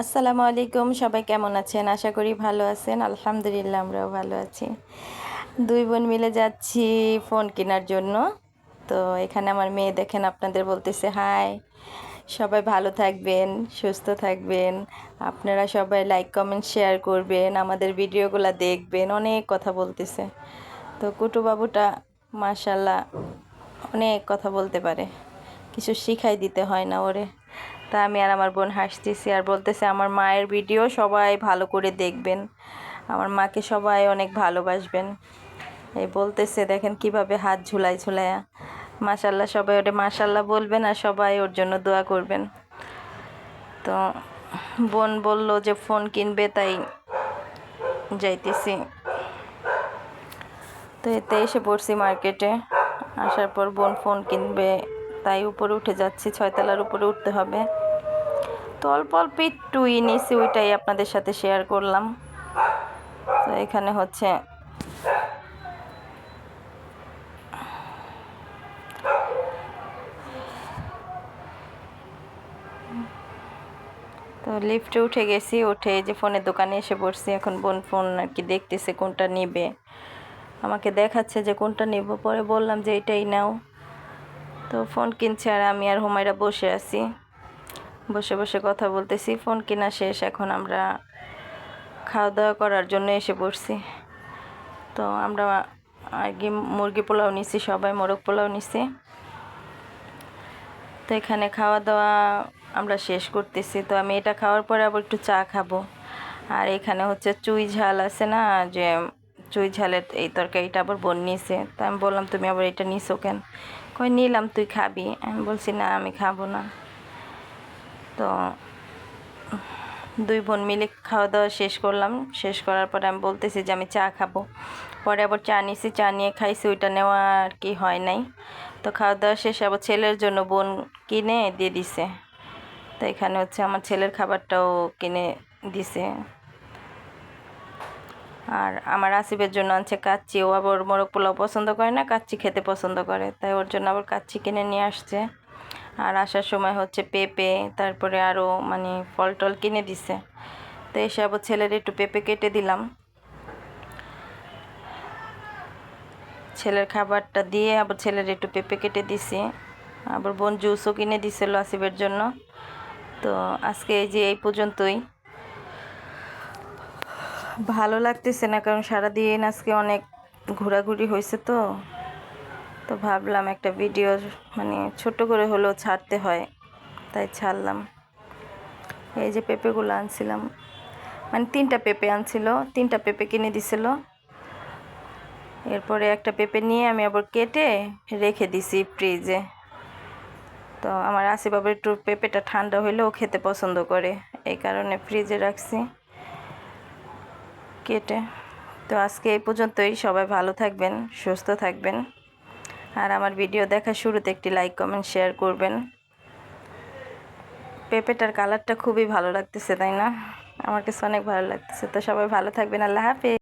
আসসালামু আলাইকুম, সবাই কেমন আছেন? আশা করি ভালো আছেন। আলহামদুলিল্লাহ, আমরাও ভালো আছি। দুই বোন মিলে যাচ্ছি ফোন কেনার জন্য। তো এখানে আমার মেয়ে দেখেন, আপনাদের বলতেছে, হাই, সবাই ভালো থাকবেন, সুস্থ থাকবেন। আপনারা সবাই লাইক কমেন্ট শেয়ার করবেন, আমাদের ভিডিওগুলো দেখবেন। অনেক কথা বলতেছে। তো কুটুবাবুটা মাশাল্লাহ অনেক কথা বলতে পারে। কিছু শিখাই দিতে হয় না ওরে। তা আমি আর আমার বোন হাসতেছি আর বলতেছে, আমার মায়ের ভিডিও সবাই ভালো করে দেখবেন। আমার মাকে সবাই অনেক ভালোবাসবেন। এই বলতেছে, দেখেন কীভাবে হাত ঝুলাই ঝুলাইয়া মাশাল্লাহ সবাই ওটা মাশাল্লাহ বলবেন আর সবাই ওর জন্য দোয়া করবেন। তো বোন বলল যে, ফোন কিনবে, তাই যাইতেছি। তো এতে এসে পড়ছি মার্কেটে। আসার পর বোন ফোন কিনবে। তাই উপরে উঠে যাচ্ছি, ছয়তলার উপরে উঠতে হবে। তো অল্প অল্প একটু ই ওইটাই আপনাদের সাথে শেয়ার করলাম। তো এখানে হচ্ছে তো লিফটে উঠে গেছি, উঠে যে ফোনের দোকানে এসে পড়ছি। এখন বোন ফোন আর কি দেখতেছে কোনটা নেবে। আমাকে দেখাচ্ছে যে কোনটা নেব, পরে বললাম যে এটাই নাও। তো ফোন কিনছে আর আমি আর হুমায়রা বসে আছি। বসে বসে কথা বলতেছি। ফোন কেনা শেষ, এখন আমরা খাওয়া দাওয়া করার জন্য এসে পড়ছি। তো আমরা আগে মুরগি পোলাও নিছি, সবাই মোরগ পোলাও নিছি। তো এখানে খাওয়া দাওয়া আমরা শেষ করতেছি। তো আমি এটা খাওয়ার পরে আবার একটু চা খাব। আর এখানে হচ্ছে চুই ঝাল আছে না, যে চুই ঝালের এই তরকারিটা আবার বোন নিছে। তো আমি বললাম, তুমি আবার এটা নিছো কেন? কই নিলাম, তুই খাবি। আমি বলছি, না, আমি খাব না। তো দুই বোন মিলে খাওয়া দাওয়া শেষ করলাম। শেষ করার পরে আমি বলতেছি যে, আমি চা খাব। পরে আবার চা নিছি, চা নিয়ে খাইছি, ওইটা নেওয়া আর কি হয় নাই। তো খাওয়া দাওয়া শেষে আবার ছেলের জন্য বোন কিনে দিয়ে দিছে। তো এখানে হচ্ছে আমার ছেলের খাবারটাও কিনে দিছে। আর আমার আসিফের জন্য আনছে কাচ্চি। ও আবার মোরগ পোলাও পছন্দ করে না, কাচ্চি খেতে পছন্দ করে। তাই ওর জন্য আবার কাচ্চি কিনে নিয়ে আসছে। আর আসার সময় হচ্ছে পেঁপে, তারপরে আরও মানে ফল টল কিনে দিছে। তো এসে আবার ছেলের একটু পেঁপে কেটে দিলাম। ছেলের খাবারটা দিয়ে আবার ছেলের একটু পেঁপে কেটে দিছি। আবার বোন জুসও কিনে দিছিল আসিফের জন্য। তো আজকে এই যে এই পর্যন্তই। ভালো লাগতেছে না, কারণ সারাদিন আজকে অনেক ঘোরাঘুরি হয়েছে তো। তো ভাবলাম একটা ভিডিও মানে ছোট করে হলেও ছাড়তে হয়, তাই ছাড়লাম। এই যে পেঁপেগুলো আনছিলাম। মানে তিনটা পেঁপে আনছিল, তিনটা পেঁপে কিনে দিছিল। এরপরে একটা পেঁপে নিয়ে আমি আবার কেটে রেখে দিছি ফ্রিজে তো আমার বাবার একটু পেঁপেটা ঠান্ডা হইলেও খেতে পছন্দ করে, এই কারণে ফ্রিজে রাখছি। কেটে। তো আজকে এই পর্যন্তই। সবাই ভালো থাকবেন, সুস্থ থাকবেন। আর আমার ভিডিও দেখা শুরুতে একটি লাইক, কমেন্ট, শেয়ার করবেন। পেঁপেটার কালারটা খুবই ভালো লাগতেছে, তাই না? আমার কাছে অনেক ভালো লাগতেছে। তো সবাই ভালো থাকবেন। আল্লাহ হাফেজ।